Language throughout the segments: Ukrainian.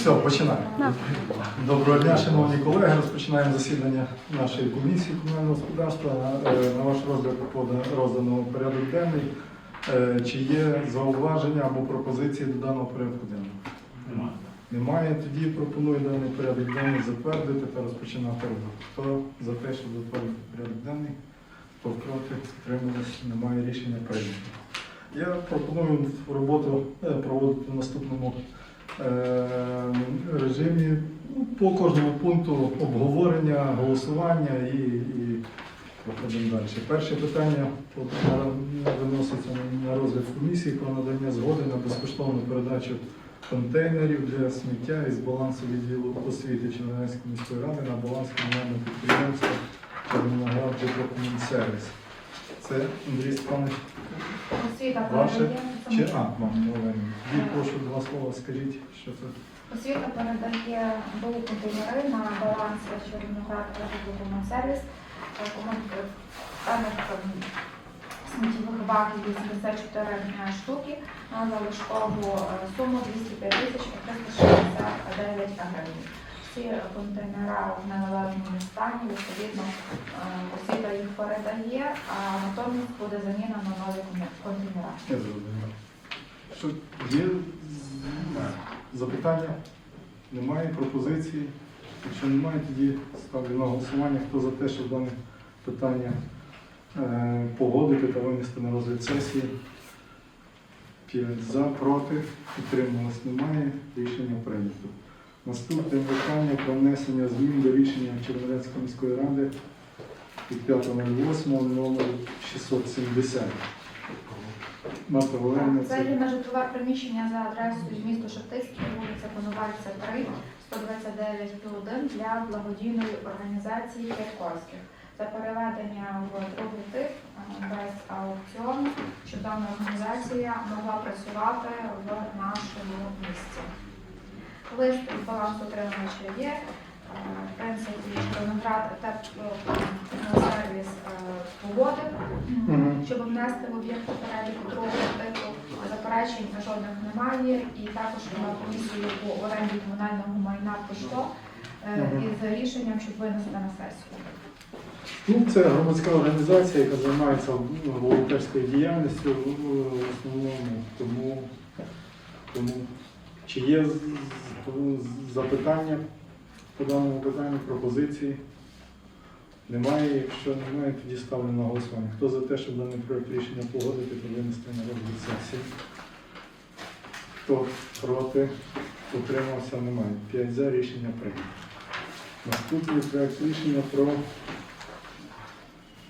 Все, починаємо. Доброго дня, шановні колеги. Розпочинаємо засідання нашої комісії комунального господарства. Е, На ваш розгляд роздано порядок денний. Е, Чи є зауваження або пропозиції до даного порядку денного? Немає. Немає. Тоді пропоную даний порядок денний затвердити та розпочинати роботу. Хто за те, щоб затвердити порядок денний, хто проти, утрималось, немає рішення прийнято. Я пропоную роботу е, проводити в наступному режимі ну, по кожному пункту обговорення, голосування і, і проходимо далі. Перше питання виноситься на- розгляд комісії про надання згоди на безкоштовну передачу контейнерів для сміття із балансу відділу освіти Чернівецької міської ради на баланс комунального підприємства Червоноград Житлокомунсервіс. Це Андрій Степанович Освіта Ваше передає чи а, вам Олені. Прошу два слова скажіть, що це. освіта передає БУ контейнери на баланс Червоноград сервіс. Сміттєвих баків 84 штуки на залишкову е, суму 205 тисяч 369 гривень. Всі контейнера в неналежному стані, відповідно, е, освіта їх передає, а натомість буде заміна на нові контейнери. Я зрозумів. Що є запитання? Немає пропозиції? Якщо немає, тоді ставлю на голосування. Хто за те, щоб дане питання е, погодити та винести на розгляд сесії? П'ять за, проти, підтрималось немає, рішення прийнято. Наступне питання про внесення змін до рішення Чернівецької міської ради від 5.08 номер 670. Марта Валерійовна, Це є на житлове приміщення за адресою місто Шептицький, вулиця Коновальця 3, 129 1 для благодійної організації П'ятковських. Це переведення в другий тип е, без аукціону, щоб дана організація могла працювати в нашому місті. Лист від балансу отримувача є. Е, В принципі, Чорноград сервіс е, погодив, Мгм. щоб внести в об'єкт переліку другого типу заперечень жодних немає. І також на комісію по оренді комунального майна пощо е, із рішенням, щоб винести на сесію. Ну, це громадська організація, яка займається волонтерською діяльністю в основному. Тому, тому чи є запитання по даному питанню, пропозиції? Немає. Якщо немає, тоді ставлю на голосування. Хто за те, щоб даний проект рішення погодити та винести на розгляд сесії? Хто проти? Утримався? Немає. П'ять за рішення прийнято. Наступний проект рішення про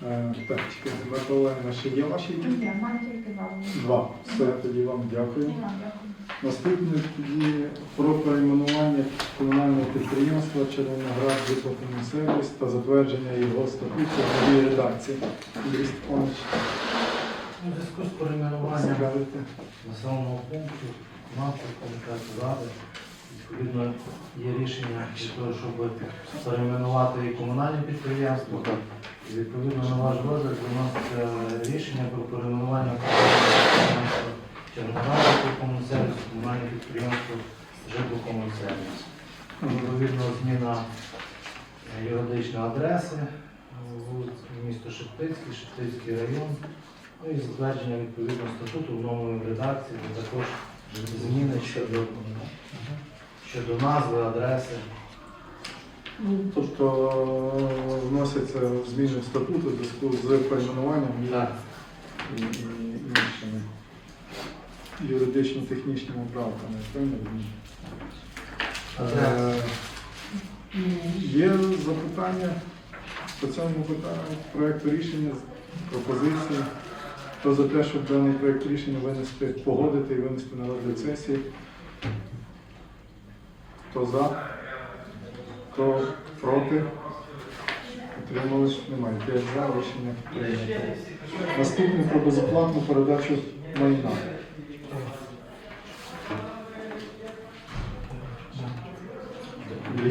Так, чекайте, Олегівна, ще є ваші якісь? Ні, в мене тільки два. Два. Все, тоді вам дякую. Ні, вам дякую. Наступне тоді про перейменування комунального підприємства Червоноград Житловий сервіс та затвердження його статуту в новій редакції. Андрій Степанович, У зв'язку з перейменуванням населеного пункту нашого комітету ради, відповідно, є рішення для того, щоб перейменувати і комунальне підприємство. І відповідно на ваш розгляд виноситься рішення про перейменування підприємства Червоноград житлокомунсервіс, комунальне підприємство житлокомунсервіс. Відповідно, зміна юридичної адреси, місто Шептицький, Шептицький район. Ну і затвердження відповідно статуту в нової редакції, а також зміни щодо, щодо назви, адреси. Ну, тобто е, вносяться зміни в статут у зв'язку з перейменуванням і, Так. і, і іншими юридично-технічними правками. Правильно? Е, Є запитання по цьому питанню проєкту рішення, пропозиції. Хто за те, щоб даний проєкт рішення винести, погодити і винести на розгляд сесії? Хто за? Хто проти? Утримались? Немає. П'ять за рішення прийнято. Наступне про безоплатну передачу майна.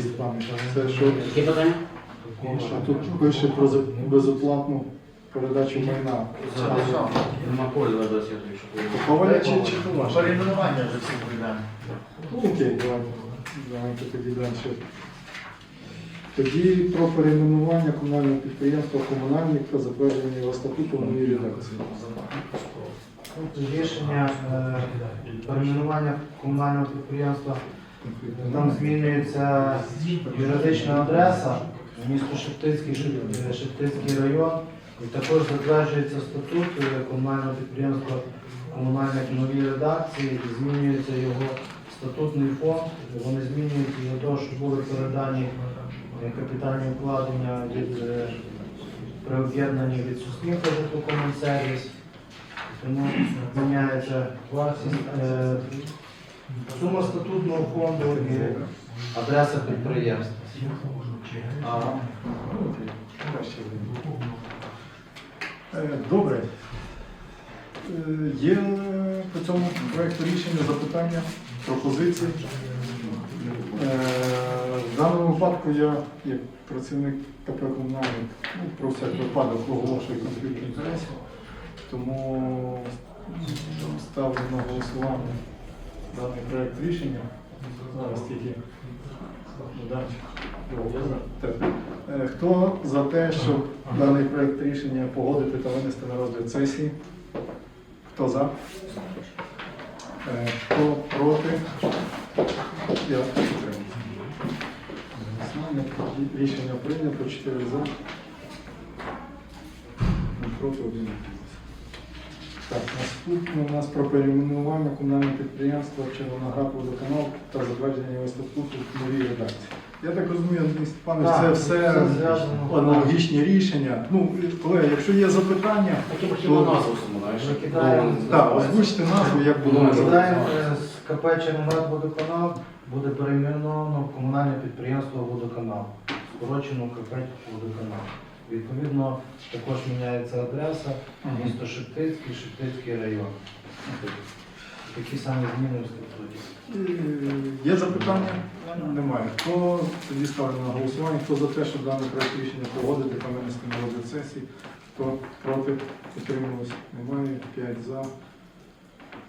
Степанович, це що? Які питання? Тут пише про безоплатну передачу майна. Перейменування вже всі прийдемо. Ну, Окей, давайте. Давайте тоді далі. Тоді про перейменування комунального підприємства комунальник та затвердження його статуту в новій редакції. Рішення е, перейменування комунального підприємства. Там змінюється юридична адреса, місто Шептицький, Шеп- Шептицький район. І також затверджується статут е, комунального підприємства комунальних новій редакції, змінюється його статутний фонд. Вони змінюються для того, щоб були передані е, капітальні вкладення від е, при об'єднанні від Суспільного житлокомунсервіс. Тому міняється власність. е, Сума статутного фонду і адреса підприємства. Ну, Добре. Є по цьому проєкту рішення запитання, пропозиції. Е, В даному випадку я, як працівник КП комунальник, ну, про всяк випадок оголошую конфлікт інтересів, тому ставлю на голосування даний проєкт рішення. Зараз тільки. Е, Хто за те, щоб даний проєкт рішення погодити та винести на розгляд сесії? Хто за? Е, Хто проти? Я підтримую. Рішення прийнято. 4 за. Проти один. Так, наступне у нас про перейменування комунального підприємства Червоноград водоканал та затвердження його статуту в новій редакції. Я так розумію, Андрій Степанович, Так, це все все зв'язано. аналогічні рішення. Ну, колеги, якщо є запитання, Хіба хіба назву саму, знаєш? Викидаємо. так, озвучте назву, як було Ну, називати. Викидаємо е, з КП Черноград водоканал буде перейменовано в комунальне підприємство водоканал. Скорочено КП водоканал. Відповідно, також міняється адреса, місто Шептицький, Шептицький район. Такі самі зміни в статуті. Е, Є запитання? Немає. Хто тоді ставлю на голосування? Хто за те, щоб дане проект рішення погодити та винести на розгляд сесії? Хто проти? Утрималось? Немає. 5 за.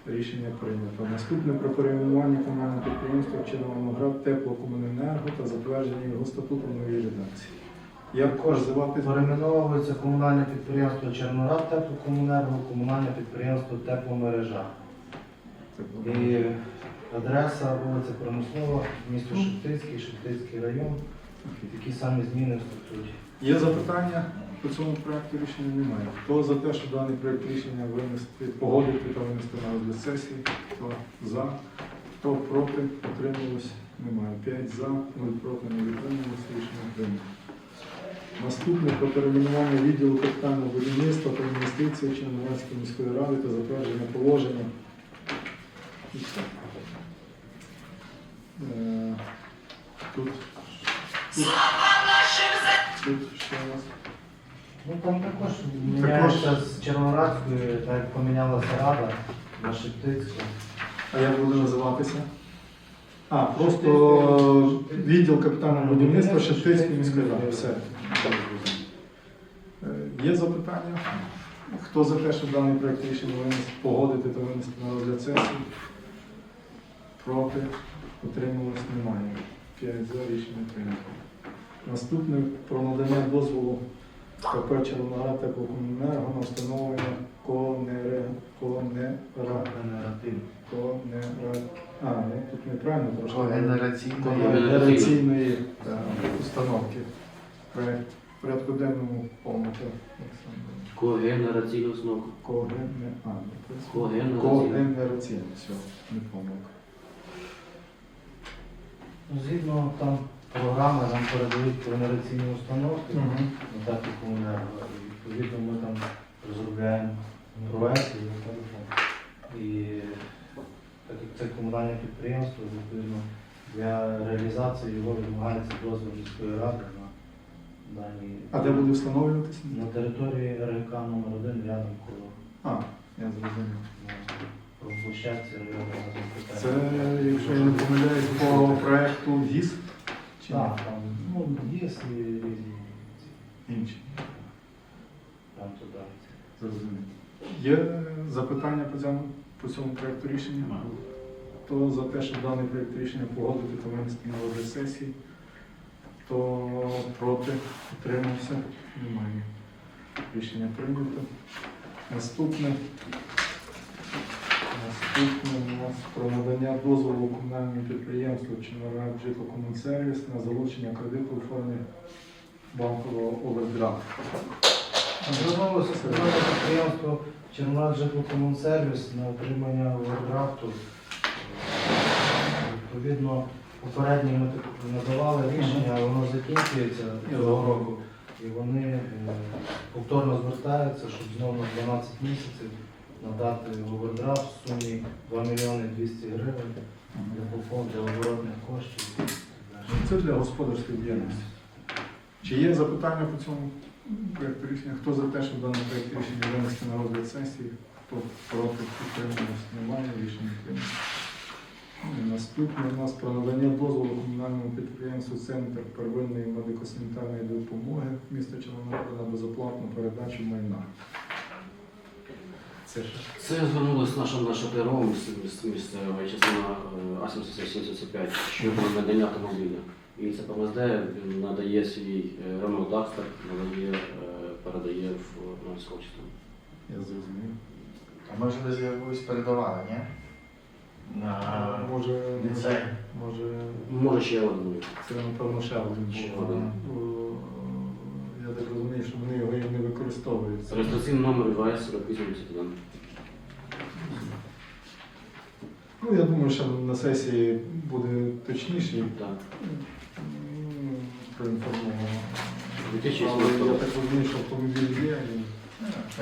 Рішення прийнято. Наступне про перейменування комунального підприємства Червоноград теплокомуненерго та затвердження його статуту в новій редакції. Як називати? Перейменовується комунальне підприємство Черноград теплокомунерго, комунальне підприємство Тепломережа. І адреса вулиця Промислова, місто Шептицький, Шептицький район. Такі самі зміни в статуті. Є запитання по цьому проекту рішення немає. Хто за те, щоб даний проект рішення винести, погодити та винести на розгляд сесії? Хто за? Хто проти? Утрималось? Немає. 5 за, 0 проти, не відтрималось. Рішення прийнято. Наступне про перейменування відділу капітального будівництва та інвестицій Черноградської міської ради та затвердження положення. Е, Тут, тут, тут що у нас? Ну там також міняється з Черноградської, так як помінялася рада на Шептицьку. А як буде називатися? А, просто відділ капітального будівництва Шептицької міської ради. Все. Е, Є запитання? Хто за те, щоб даний проект рішення погодити та винести на розгляд сесії? Проти? Утрималось? Немає. 5 за рішення прийнято. Наступне про надання дозволу КП Червоноград теплокомуненерго на встановлення конере, конера, Генеративно. конера, а, ну, тут неправильно трошки. Когенераційної. Е, установки. В порядку денному повністю. Когенераційну основу. Когене, а, ну, Когенераційну. Когенераційна, все, не помилка. Ну, Згідно там програми нам передають генераційні установки на так і комунерго. І Відповідно, ми там розробляємо проекти і так. І так як це комунальне підприємство, відповідно, для реалізації його вимагається дозвіл міської ради на дані А де буде встановлюватися? на території РГК номер 1 рядом коло А, я зрозумів. Це, якщо я не помиляюсь, по проекту ГІС? Чи Так, там ну, є свої різні інші? там туди. Зрозумів. Є запитання по цьому, по цьому проекту рішення? Хто за те, щоб даний проєкт рішення погодити та винести на розгляд сесії? Хто проти? Утримався? Немає. Рішення прийнято. Наступне. Наступне у нас про надання дозволу комунальному підприємству Чорнорад житлокомунсервіс на залучення кредиту у формі банкового овердрафту. Звернулося комунальне підприємство Черноморад житлокомунсервіс на отримання овердрафту. Відповідно, попередньо ми надавали рішення, воно закінчується цього року. І вони е, повторно звертаються, щоб знову на 12 місяців надати овердрафт в сумі 2 мільйони 200 гривень для поповнення оборотних коштів. далі. Це для господарської діяльності. Чи є запитання по цьому проєкту рішення? Хто за те, щоб даний проєкт рішення винести на розгляд сесії? Хто проти підтримувався? Немає рішення. Ну, Наступне у нас про надання дозволу комунальному підприємству Центр первинної медико-санітарної допомоги міста Чорноморда на безоплатну передачу майна. Це звернулася наша наша ПРО місцева частина е, А-775 щодо надання автомобіля. І це ПМСД він надає свій е, Renault надає, е, передає в військову частину. я зрозумів. А ж десь якусь передавали, ні? На Може, ліцей. може, Може ще один. це напевно ще один Ще один. Я так розумію, що вони його і не використовують. Реєстраційний номер ВС 4881. Ну, я думаю, що на сесії буде точніше Так. м, проінформовано. Але я так розумію, що автомобіль є і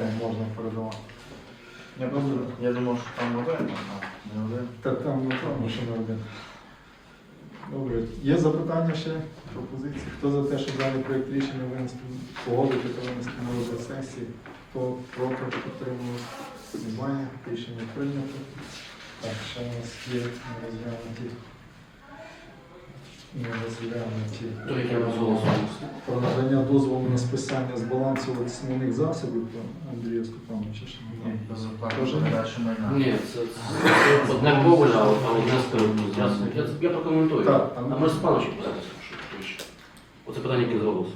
е, можна передавати. Я просто я думав, що там один, а не один. Та там напевно, що не один. Добре, є запитання ще, пропозиції? Хто за те, щоб даний проєкт рішення винести, погодити та винести на розгляд сесії? Хто проти підтримував? Немає. Рішення прийнято. Так, ще у нас є То, яке розголосувалося. Про надання дозволу на списання з балансу основних засобів то Андрія Степановича ще не Ні, знаю. Тоже ні? Ні, це, одне коваля, а а одне з я, я, я прокоментую. Так, там- А може Степанович писати, що Оце питання, яке зголосу.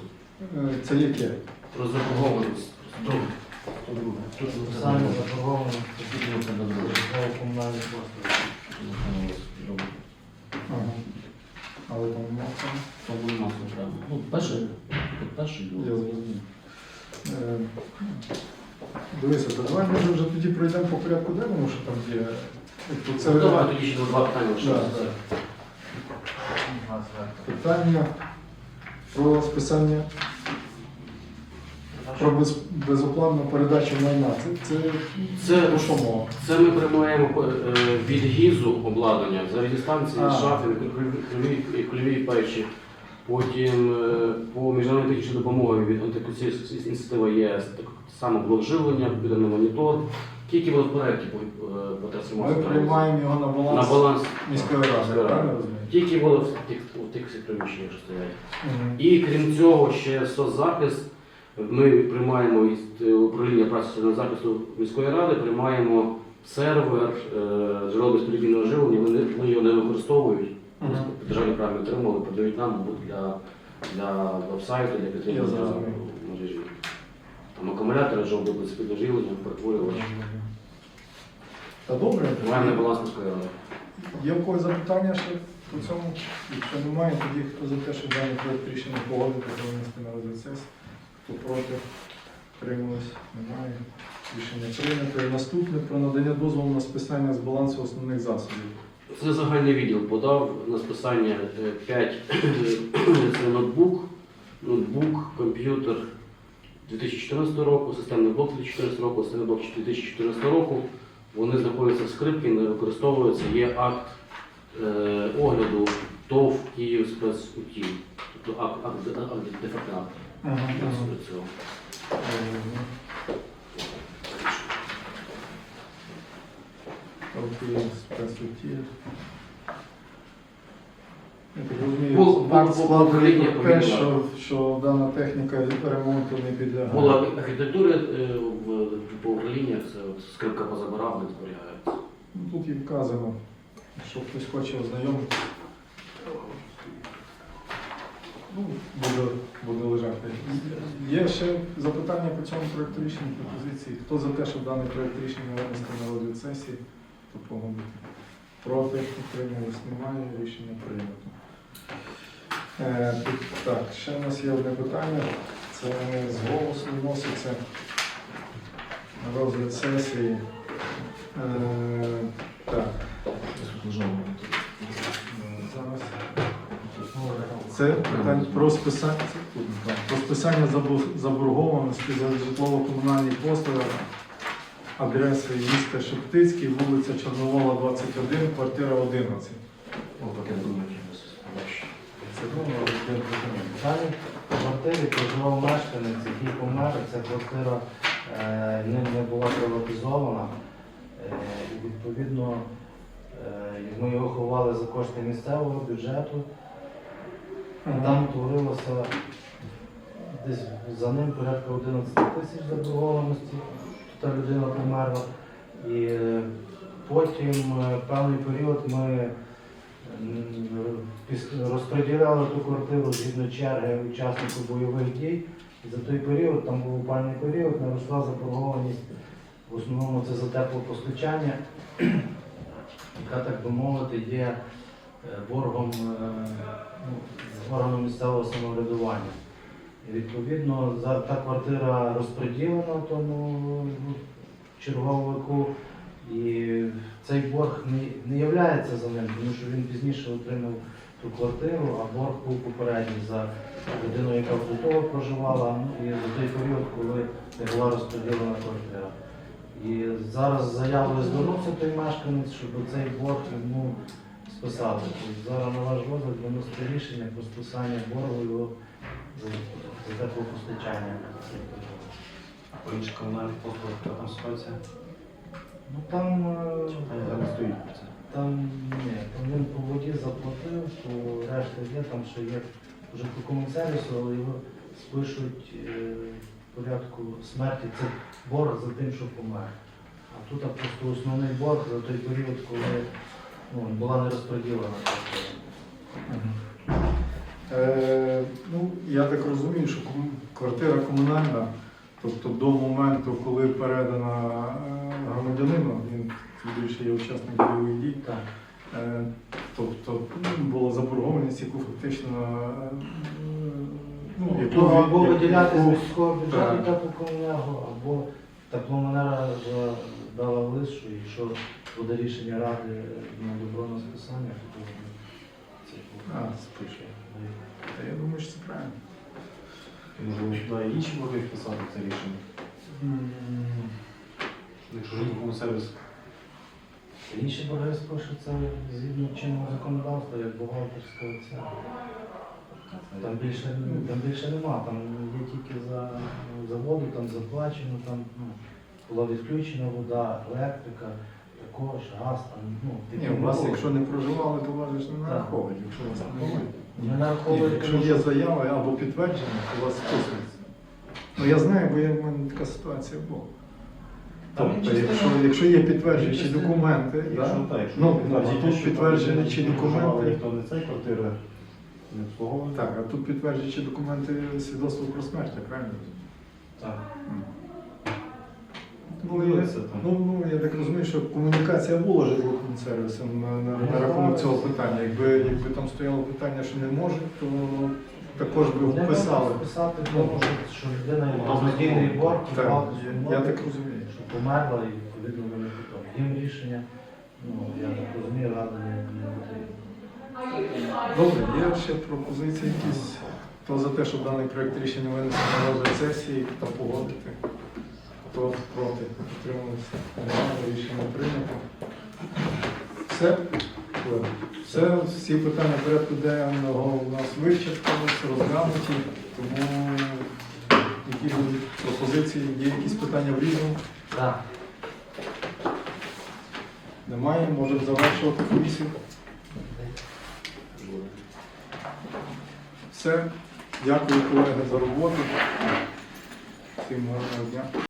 Е, Це яке? Про заборгованість. Тут заборговані послуги. Ага. Але там масло. Там буде масло треба. Ну, перше, перше Я зрозумів. Е, Дивися, то давай ми вже тоді пройдемо по порядку денному, що там є. Тобто Це Ну, давай тоді ще два питання Да, да. Питання про списання про без, безоплатну передачу майна. Це, це, Це- про що мова? Це ми приймаємо е, від гізу обладнання, зарядні станції, А. шафи, кульові, кульові печі. Потім е, по міжнародній технічній допомоги від антикорупційної ініціативи ЄС так само блок живлення, відданий монітор. Тільки було в проєкті по, е, по Ми трансформації. приймаємо його на на баланс баланс. міської ради, Міської ради. правильно розумію? Тільки було в тих, у тих всіх приміщеннях, що стоять. Мгм. І крім цього, ще соцзахист. Ми приймаємо із е, управління праці соціального захисту міської ради, приймаємо сервер е, джерело безперебійного живлення. Вони, вони його не використовують. Мгм. Державні правильно отримали, продають нам для, для веб-сайту, для Я підтримання мережі. Там акумулятори, жовте безперебійне живлення, перетворювач. Та добре. Тримаємо на баланс міської ради. Є в когось запитання ще по цьому? Якщо немає, тоді хто за те, щоб даний проєкт рішення погодити та винести на розгляд сесії? Хто проти? Немає. Рішення прийнято. Наступне про надання дозволу на списання з балансу основних засобів. Це загальний відділ подав на списання 5 це ноутбук, ноутбук, комп'ютер 2014 року, системний блок 2014 року, системний блок 2014 року. Вони знаходяться в скрипці, не використовуються. Є акт е, огляду ТОВ Київ спецутіл. Тобто акт, акт, акт акт. Ага, До цього. Окей, спецсуті. Я так розумію, Було- було- акт було складений управління про те, повинно. що, що дана техніка ремонту не підлягає. Була архітектура е, в по управліннях, це от скрипка позабирав, не зберігається. Ну, Тут і вказано, Якщо хтось хоче ознайомитися, ну, буде, буде лежати. Є ще запитання по цьому проєкту рішення пропозиції. Хто за те, щоб даний проєкт рішення винести на розгляд сесії, то погодити. Проти утримались немає, рішення прийнято. Е, так, ще в нас є одне питання. Це з голосу вноситься на розгляд сесії. Е, так, зараз. Це питання про списання, про списання заборгованості за житлово-комунальні послуги адреси міста Шептицький, вулиця Чорновола, 21, квартира 11. Це ну, я розумію. В квартирі проживав мешканець, який помер. Ця квартира е, ним не була приватизована. Е, і відповідно, е, ми його ховали за кошти місцевого бюджету. І Там утворилося десь за ним порядка 11 тисяч заборгованості. Та людина померла. І е, потім е, певний період ми розподіляли ту квартиру згідно черги учасників бойових дій. За той період, там був опальний період, наросла заборгованість. В основному це за теплопостачання, яка, так би мовити, є е, боргом ну, органу місцевого самоврядування. І відповідно за та квартира розподілена тому ну, черговику, і цей борг не, не являється за ним, тому що він пізніше отримав ту квартиру, а борг був попередній за людину, яка в проживала, ну, і за той період, коли не була розподілена квартира. І зараз заявою звернувся той мешканець, щоб цей борг списати. Тобто зараз на ваш розгляд виносити рішення про списання боргу його за, теплопостачання. А по інших комунальних послугах яка там ситуація? Ну там, е, Там стоїть про це. там ні, там він по воді заплатив, то решта є, там ще є вже по комунсервісу, але його спишуть е, в порядку смерті. Це борг за тим, що помер. А тут а просто основний борг за той період, коли ну, була не розподілена. Е, ну, я так розумію, що квартира комунальна, тобто до моменту, коли передана е, громадянину, він більше є учасник бойових дій, е, тобто ну, була заборгованість, яку фактично е, ну, яку, Ну, або яку- виділяти з міського бюджету Так. теплокомунергу, або тепломунера вже дала лист, що якщо буде рішення ради на добро на списання, то це А, спише. Та я думаю, що це правильно. Може, туди і інші могли вписати це рішення. Якщо житловий сервіс Інші борги спишуться згідно чинного законодавства, як бухгалтерська ця. Там більше, там більше нема, там є тільки за, за воду, там заплачено, там ну, була відключена вода, електрика, також газ, там, ну, Ні, у вас, якщо не проживали, то вас ж не нараховують. Якщо у вас немає. Ми Ні, нараховуємо, якщо є заява або підтвердження, то у вас списується. Ну я знаю, бо я, в мене така ситуація була. Там Тобто, частина- якщо, якщо є підтверджуючі частина- документи, Якщо да? так, якщо ну, підтверджують, тут підтверджені чи документи. Ніхто не цей квартири не обслуговує. Так, а тут підтверджуючі документи свідоцтво про смерть, я правильно? розумію? Так. Ну, я, там. ну, ну, я так розумію, що комунікація була житловим сервісом на, на, на рахунок цього питання. Якби, якби там стояло питання, що не можуть, то також би вписали. в тому, що, що людина благодійний борг, Так, я, я так розумію. що померла і відповідно вони. Їм рішення, ну я так розумію, рада не не. Добре, є ще пропозиції якісь. Хто за те, щоб даний проєкт рішення винести на розгляд сесії та погодити? Хто проти? Утрималися? Рішення прийнято. Все? Все, всі питання порядку денного у нас вичерпалися, розглянуті, тому які будуть пропозиції, є якісь питання в різному? Так. Немає, можемо завершувати комісію. Все. Дякую, колеги, за роботу. Всім гарного дня.